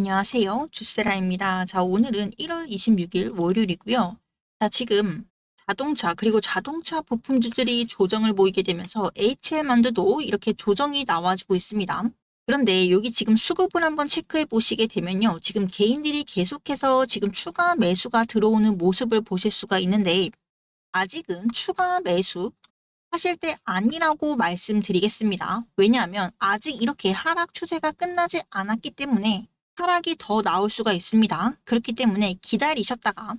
안녕하세요. 주세라입니다. 자, 오늘은 1월 26일 월요일이고요. 자, 지금 자동차 그리고 자동차 부품주들이 조정을 보이게 되면서 HL만두도 이렇게 조정이 나와주고 있습니다. 그런데 여기 지금 수급을 한번 체크해 보시게 되면요. 지금 개인들이 계속해서 지금 추가 매수가 들어오는 모습을 보실 수가 있는데 아직은 추가 매수 하실 때 아니라고 말씀드리겠습니다. 왜냐하면 아직 이렇게 하락 추세가 끝나지 않았기 때문에 하락이 더 나올 수가 있습니다. 그렇기 때문에 기다리셨다가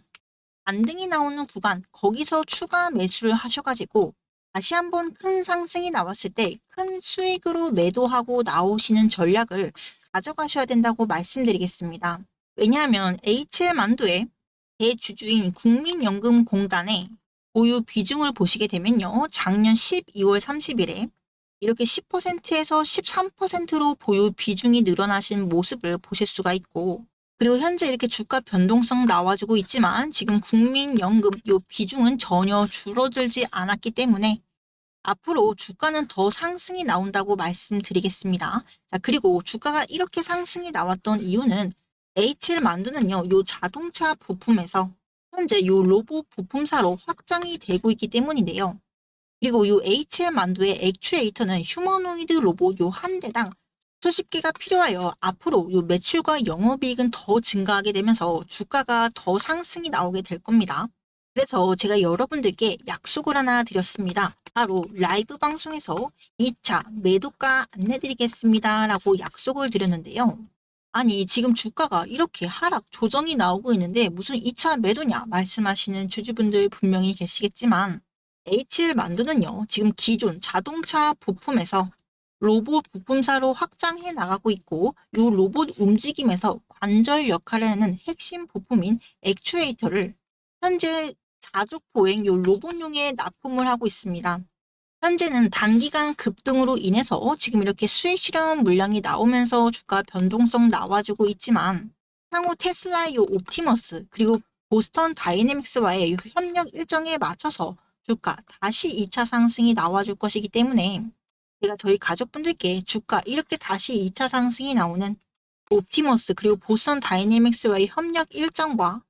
반등이 나오는 구간 거기서 추가 매수를 하셔가지고 다시 한번 큰 상승이 나왔을 때 큰 수익으로 매도하고 나오시는 전략을 가져가셔야 된다고 말씀드리겠습니다. 왜냐하면 HL만두의 대주주인 국민연금공단의 보유 비중을 보시게 되면요. 작년 12월 30일에 이렇게 10%에서 13%로 보유 비중이 늘어나신 모습을 보실 수가 있고 그리고 현재 이렇게 주가 변동성 나와주고 있지만 지금 국민연금 요 비중은 전혀 줄어들지 않았기 때문에 앞으로 주가는 더 상승이 나온다고 말씀드리겠습니다. 자, 그리고 주가가 이렇게 상승이 나왔던 이유는 HL 만두는요, 요 자동차 부품에서 현재 요 로봇 부품사로 확장이 되고 있기 때문인데요. 그리고 요 HL 만두의 액추에이터는 휴머노이드 로봇 요 한 대당 수십 개가 필요하여 앞으로 요 매출과 영업이익은 더 증가하게 되면서 주가가 더 상승이 나오게 될 겁니다. 그래서 제가 여러분들께 약속을 하나 드렸습니다. 바로 라이브 방송에서 2차 매도가 안내드리겠습니다. 라고 약속을 드렸는데요. 아니, 지금 주가가 이렇게 하락, 조정이 나오고 있는데 무슨 2차 매도냐 말씀하시는 주주분들 분명히 계시겠지만 HL 만두는요, 지금 기존 자동차 부품에서 로봇 부품사로 확장해 나가고 있고, 이 로봇 움직임에서 관절 역할을 하는 핵심 부품인 액추에이터를 현재 자족 보행 요 로봇용에 납품을 하고 있습니다. 현재는 단기간 급등으로 인해서 지금 이렇게 수익 실현 물량이 나오면서 주가 변동성 나와주고 있지만 향후 테슬라의 요 옵티머스 그리고 보스턴 다이내믹스와의 요 협력 일정에 맞춰서 주가 다시 2차 상승이 나와줄 것이기 때문에 제가 저희 가족분들께 주가 이렇게 다시 2차 상승이 나오는 옵티머스 그리고 보스턴 다이내믹스와의 협력 일정과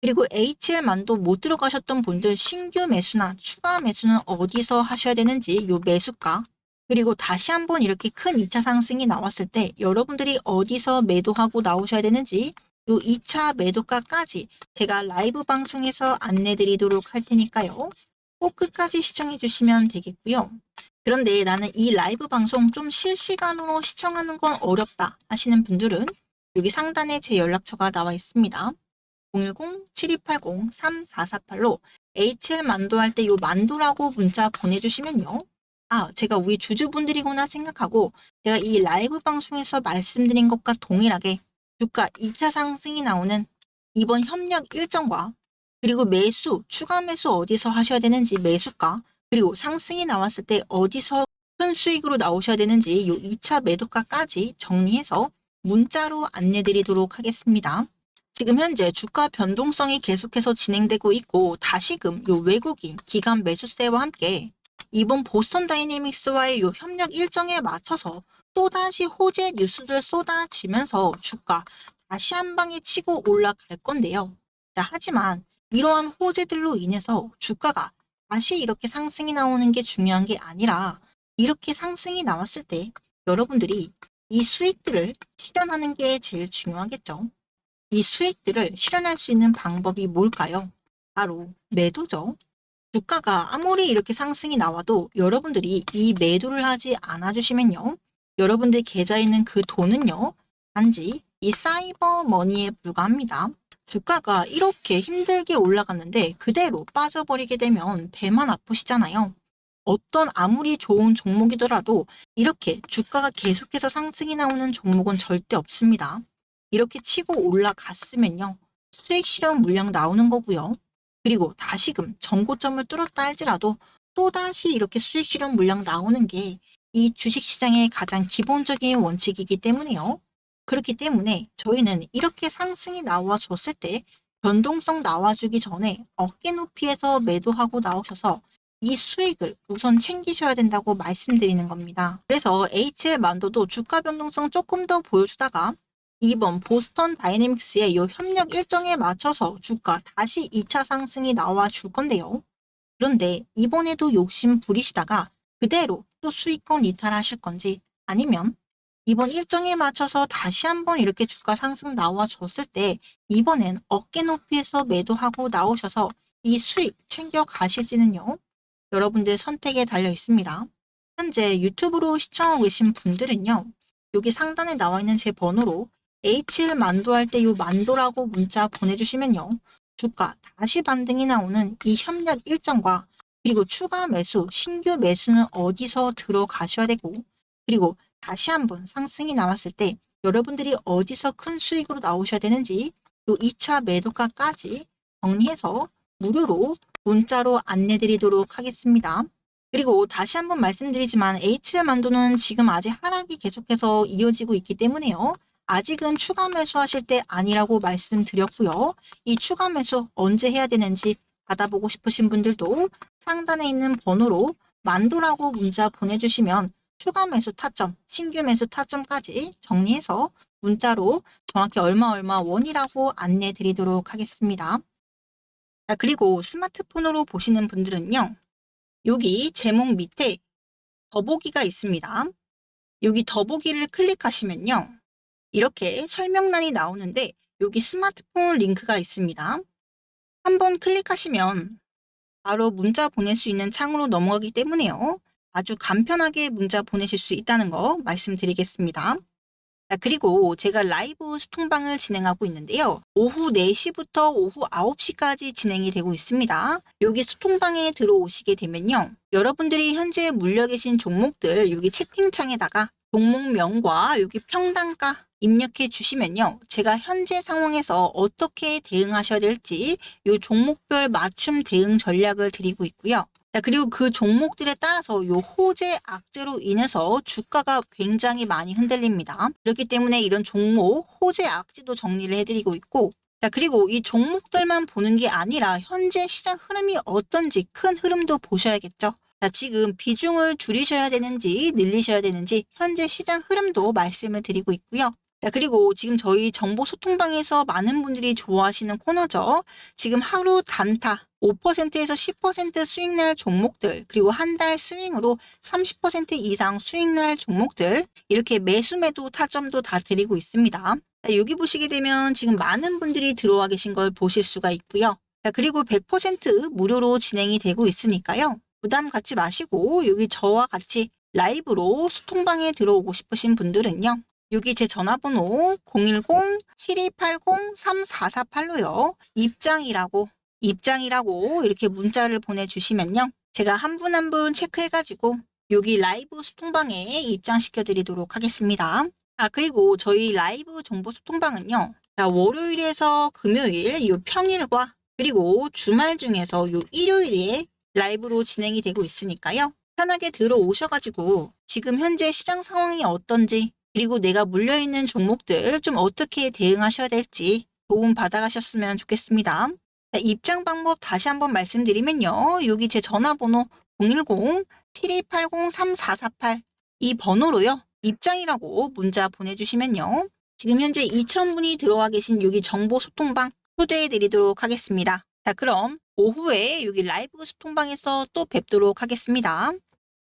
그리고 HL만도 못 들어가셨던 분들 신규 매수나 추가 매수는 어디서 하셔야 되는지 요 매수가 그리고 다시 한번 이렇게 큰 2차 상승이 나왔을 때 여러분들이 어디서 매도하고 나오셔야 되는지 요 2차 매도가까지 제가 라이브 방송에서 안내 드리도록 할 테니까요. 꼭 끝까지 시청해 주시면 되겠고요. 그런데 나는 이 라이브 방송 좀 실시간으로 시청하는 건 어렵다 하시는 분들은 여기 상단에 제 연락처가 나와 있습니다. 010-7280-3448로 HL 만도할 때 요 만도라고 문자 보내주시면요. 아, 제가 우리 주주분들이구나 생각하고 제가 이 라이브 방송에서 말씀드린 것과 동일하게 주가 2차 상승이 나오는 이번 협력 일정과 그리고 매수, 추가 매수 어디서 하셔야 되는지 매수가 그리고 상승이 나왔을 때 어디서 큰 수익으로 나오셔야 되는지 요 2차 매도가까지 정리해서 문자로 안내 드리도록 하겠습니다. 지금 현재 주가 변동성이 계속해서 진행되고 있고 다시금 요 외국인 기관 매수세와 함께 이번 보스턴 다이내믹스와의 요 협력 일정에 맞춰서 또다시 호재 뉴스들 쏟아지면서 주가 다시 한 방에 치고 올라갈 건데요. 자, 하지만 이러한 호재들로 인해서 주가가 다시 이렇게 상승이 나오는 게 중요한 게 아니라 이렇게 상승이 나왔을 때 여러분들이 이 수익들을 실현하는 게 제일 중요하겠죠. 이 수익들을 실현할 수 있는 방법이 뭘까요? 바로 매도죠. 주가가 아무리 이렇게 상승이 나와도 여러분들이 이 매도를 하지 않아 주시면요. 여러분들 계좌에 있는 그 돈은요. 단지 이 사이버 머니에 불과합니다. 주가가 이렇게 힘들게 올라갔는데 그대로 빠져버리게 되면 배만 아프시잖아요. 어떤 아무리 좋은 종목이더라도 이렇게 주가가 계속해서 상승이 나오는 종목은 절대 없습니다. 이렇게 치고 올라갔으면요. 수익 실현 물량 나오는 거고요. 그리고 다시금 전고점을 뚫었다 할지라도 또다시 이렇게 수익 실현 물량 나오는 게 이 주식시장의 가장 기본적인 원칙이기 때문에요. 그렇기 때문에 저희는 이렇게 상승이 나와줬을 때 변동성 나와주기 전에 어깨 높이에서 매도하고 나오셔서 이 수익을 우선 챙기셔야 된다고 말씀드리는 겁니다. 그래서 HL 만도도 주가 변동성 조금 더 보여주다가 2번 보스턴 다이내믹스의 요 협력 일정에 맞춰서 주가 다시 2차 상승이 나와 줄 건데요. 그런데 이번에도 욕심 부리시다가 그대로 또 수익권 이탈하실 건지 아니면 이번 일정에 맞춰서 다시 한번 이렇게 주가 상승 나와줬을 때 이번엔 어깨 높이에서 매도하고 나오셔서 이 수익 챙겨 가실지는요. 여러분들 선택에 달려 있습니다. 현재 유튜브로 시청하고 계신 분들은요. 여기 상단에 나와 있는 제 번호로 H1 만도할 때요 만도라고 문자 보내주시면요. 주가 다시 반등이 나오는 이 협력 일정과 그리고 추가 매수, 신규 매수는 어디서 들어가셔야 되고 그리고 다시 한번 상승이 나왔을 때 여러분들이 어디서 큰 수익으로 나오셔야 되는지 또 2차 매도가까지 정리해서 무료로 문자로 안내 드리도록 하겠습니다. 그리고 다시 한번 말씀드리지만 HL 만도는 지금 아직 하락이 계속해서 이어지고 있기 때문에요. 아직은 추가 매수하실 때 아니라고 말씀드렸고요. 이 추가 매수 언제 해야 되는지 받아보고 싶으신 분들도 상단에 있는 번호로 만도라고 문자 보내주시면 추가 매수 타점, 신규 매수 타점까지 정리해서 문자로 정확히 얼마 얼마 원이라고 안내 드리도록 하겠습니다. 자, 그리고 스마트폰으로 보시는 분들은요. 여기 제목 밑에 더보기가 있습니다. 여기 더보기를 클릭하시면요. 이렇게 설명란이 나오는데 여기 스마트폰 링크가 있습니다. 한번 클릭하시면 바로 문자 보낼 수 있는 창으로 넘어가기 때문에요. 아주 간편하게 문자 보내실 수 있다는 거 말씀드리겠습니다. 자, 그리고 제가 라이브 소통방을 진행하고 있는데요. 오후 4시부터 오후 9시까지 진행이 되고 있습니다. 여기 소통방에 들어오시게 되면요. 여러분들이 현재 물려 계신 종목들 여기 채팅창에다가 종목명과 여기 평단가 입력해 주시면요. 제가 현재 상황에서 어떻게 대응하셔야 될지 이 종목별 맞춤 대응 전략을 드리고 있고요. 자, 그리고 그 종목들에 따라서 요 호재 악재로 인해서 주가가 굉장히 많이 흔들립니다. 그렇기 때문에 이런 종목 호재 악재도 정리를 해드리고 있고 자, 그리고 이 종목들만 보는 게 아니라 현재 시장 흐름이 어떤지 큰 흐름도 보셔야겠죠. 자, 지금 비중을 줄이셔야 되는지 늘리셔야 되는지 현재 시장 흐름도 말씀을 드리고 있고요. 자, 그리고 지금 저희 정보 소통방에서 많은 분들이 좋아하시는 코너죠. 지금 하루 단타 5%에서 10% 수익 날 종목들, 그리고 한 달 스윙으로 30% 이상 수익 날 종목들, 이렇게 매수 매도 타점도 다 드리고 있습니다. 자, 여기 보시게 되면 지금 많은 분들이 들어와 계신 걸 보실 수가 있고요. 자, 그리고 100% 무료로 진행이 되고 있으니까요. 부담 갖지 마시고 여기 저와 같이 라이브로 소통방에 들어오고 싶으신 분들은요. 여기 제 전화번호 010-7280-3448로요. 입장이라고, 입장이라고 이렇게 문자를 보내주시면요. 제가 한 분 한 분 체크해가지고 여기 라이브 소통방에 입장시켜 드리도록 하겠습니다. 아, 그리고 저희 라이브 정보 소통방은요. 자, 월요일에서 금요일, 요 평일과 그리고 주말 중에서 요 일요일에 라이브로 진행이 되고 있으니까요. 편하게 들어오셔가지고 지금 현재 시장 상황이 어떤지 그리고 내가 물려있는 종목들 좀 어떻게 대응하셔야 될지 도움 받아가셨으면 좋겠습니다. 자, 입장 방법 다시 한번 말씀드리면요. 여기 제 전화번호 010-7280-3448 이 번호로요. 입장이라고 문자 보내주시면요. 지금 현재 2,000분이 들어와 계신 여기 정보 소통방 초대해 드리도록 하겠습니다. 자, 그럼 오후에 여기 라이브 소통방에서 또 뵙도록 하겠습니다.